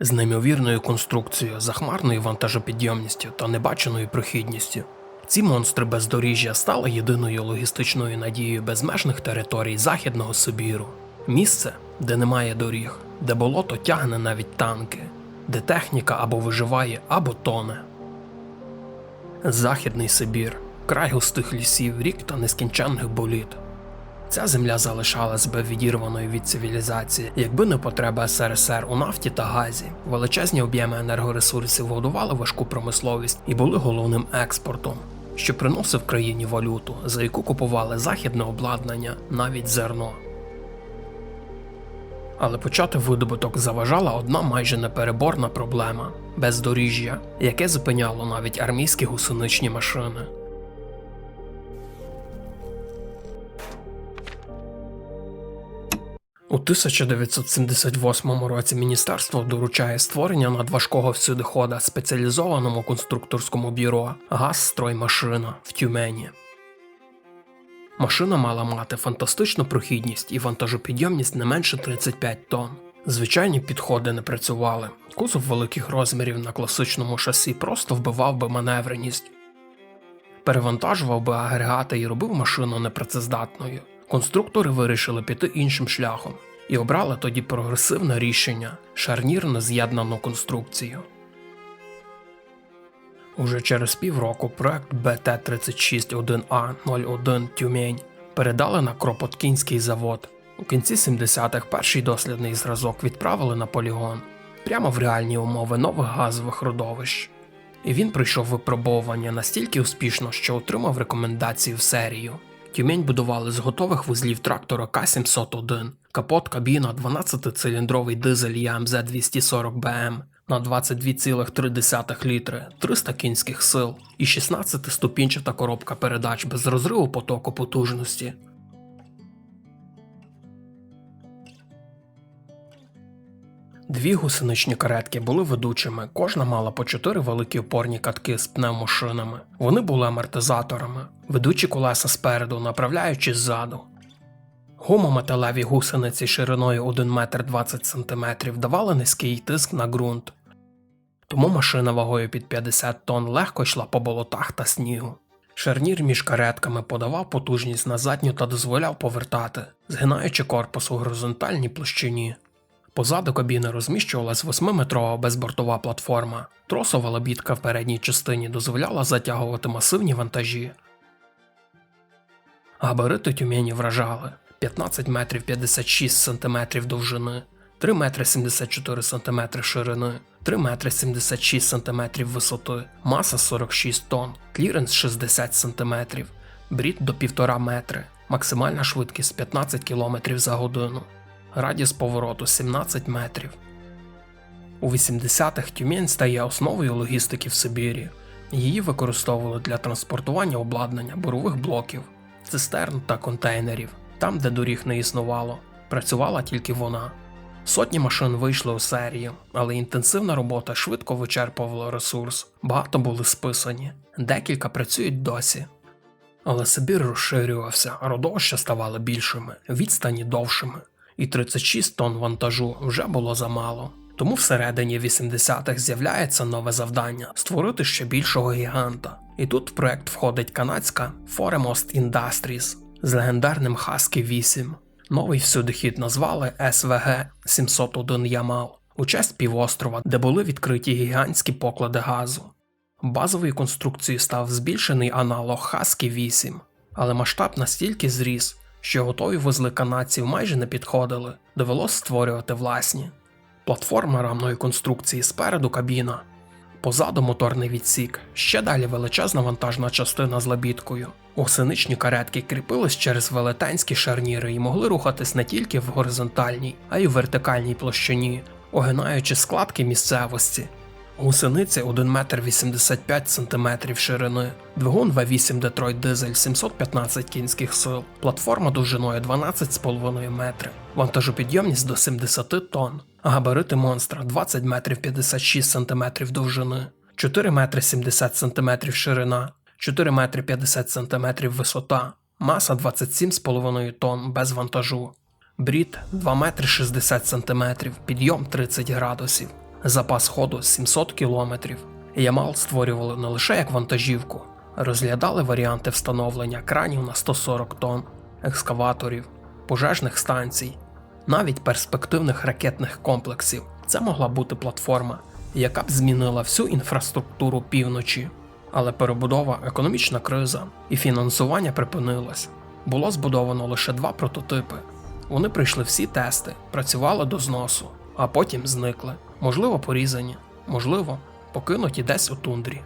з неймовірною конструкцією, захмарною вантажопідйомністю та небаченою прохідністю. Ці монстри бездоріжжя стали єдиною логістичною надією безмежних територій Західного Сибіру. Місце, де немає доріг, де болото тягне навіть танки, де техніка або виживає, або тоне. Західний Сибір, край густих лісів, рік та нескінченних боліт. Ця земля залишалась би відірваною від цивілізації, якби не потреба СРСР у нафті та газі. Величезні об'єми енергоресурсів годували важку промисловість і були головним експортом, що приносив країні валюту, за яку купували західне обладнання, навіть зерно. Але почати видобуток заважала одна майже непереборна проблема бездоріжжя, яке зупиняло навіть армійські гусеничні машини. У 1978 році міністерство доручає створення надважкого всюдихода спеціалізованому конструкторському бюро «Газстроймашина» в Тюмені. Машина мала мати фантастичну прохідність і вантажопідйомність не менше 35 тонн. Звичайні підходи не працювали. Кузов великих розмірів на класичному шасі просто вбивав би маневреність, перевантажував би агрегати і робив машину непрацездатною. Конструктори вирішили піти іншим шляхом і обрали тоді прогресивне рішення шарнірно з'єднану конструкцію. Уже через півроку проект БТ-36-1А01 Тюмень передали на Кропоткінський завод. У кінці 70-х перший дослідний зразок відправили на полігон прямо в реальні умови нових газових родовищ. І він пройшов випробовування настільки успішно, що отримав рекомендацію в серію. Тюмень будували з готових вузлів трактора К-701, капот кабіна 12-циліндровий дизель ЯМЗ 240 БМ на 22,3 літри, 300 кінських сил і 16-ступінчата коробка передач без розриву потоку потужності. Дві гусеничні каретки були ведучими, кожна мала по чотири великі опорні катки з пневмошинами. Вони були амортизаторами, ведучі колеса спереду, направляючи ззаду. Гумометалеві гусениці шириною 1 метр 20 см давали низький тиск на ґрунт. Тому машина вагою під 50 тонн легко йшла по болотах та снігу. Шарнір між каретками подавав потужність на задню та дозволяв повертати, згинаючи корпус у горизонтальній площині. Позаду кабіни розміщувалась 8-метрова безбортова платформа. Тросова лебідка в передній частині дозволяла затягувати масивні вантажі. Габарити тюмені вражали 15 метрів 56 сантиметрів довжини, 3 метри 74 сантиметри ширини, 3 метри 76 сантиметрів висоти, маса 46 тонн, кліренс 60 сантиметрів, брід до 1,5 метри, максимальна швидкість 15 км за годину радіус повороту 17 метрів. У 80-х Тюмень стає основою логістики в Сибірі. Її використовували для транспортування обладнання бурових блоків, цистерн та контейнерів. Там, де доріг не існувало, працювала тільки вона. Сотні машин вийшли у серію, але інтенсивна робота швидко вичерпувала ресурс. Багато були списані, декілька працюють досі. Але Сибір розширювався, родовища ставали більшими, відстані довшими і 36 тонн вантажу вже було замало. Тому всередині 80-х з'являється нове завдання створити ще більшого гіганта. І тут в проект входить канадська Foremost Industries з легендарним Husky 8. Новий всюдихід назвали СВГ 701 Ямал у честь півострова, де були відкриті гігантські поклади газу. Базовою конструкцією став збільшений аналог Husky 8, але масштаб настільки зріс, що готові вузли канадців майже не підходили, довелось створювати власні. Платформа рамної конструкції спереду кабіна, позаду моторний відсік, ще далі величезна вантажна частина з лебідкою. Гусеничні каретки кріпились через велетенські шарніри і могли рухатись не тільки в горизонтальній, а й у вертикальній площині, огинаючи складки місцевості. Гусениці 1 метр 85 см ширини, двигун V8 Detroit Diesel 715 кінських сил, платформа довжиною 12,5 метри, вантажопідйомність до 70 тонн, габарити монстра 20 метрів 56 см довжини, 4 метри 70 см ширина, 4 метри 50 см висота, маса 27,5 тонн без вантажу. Брід 2 метри 60 см, підйом 30 градусів запас ходу 700 кілометрів. Ямал створювали не лише як вантажівку, розглядали варіанти встановлення кранів на 140 тонн, екскаваторів, пожежних станцій, навіть перспективних ракетних комплексів. Це могла бути платформа, яка б змінила всю інфраструктуру півночі. Але перебудова, економічна криза і фінансування припинилось. Було збудовано лише два прототипи. Вони пройшли всі тести, працювали до зносу, а потім зникли. Можливо, порізані, можливо, покинуті десь у тундрі.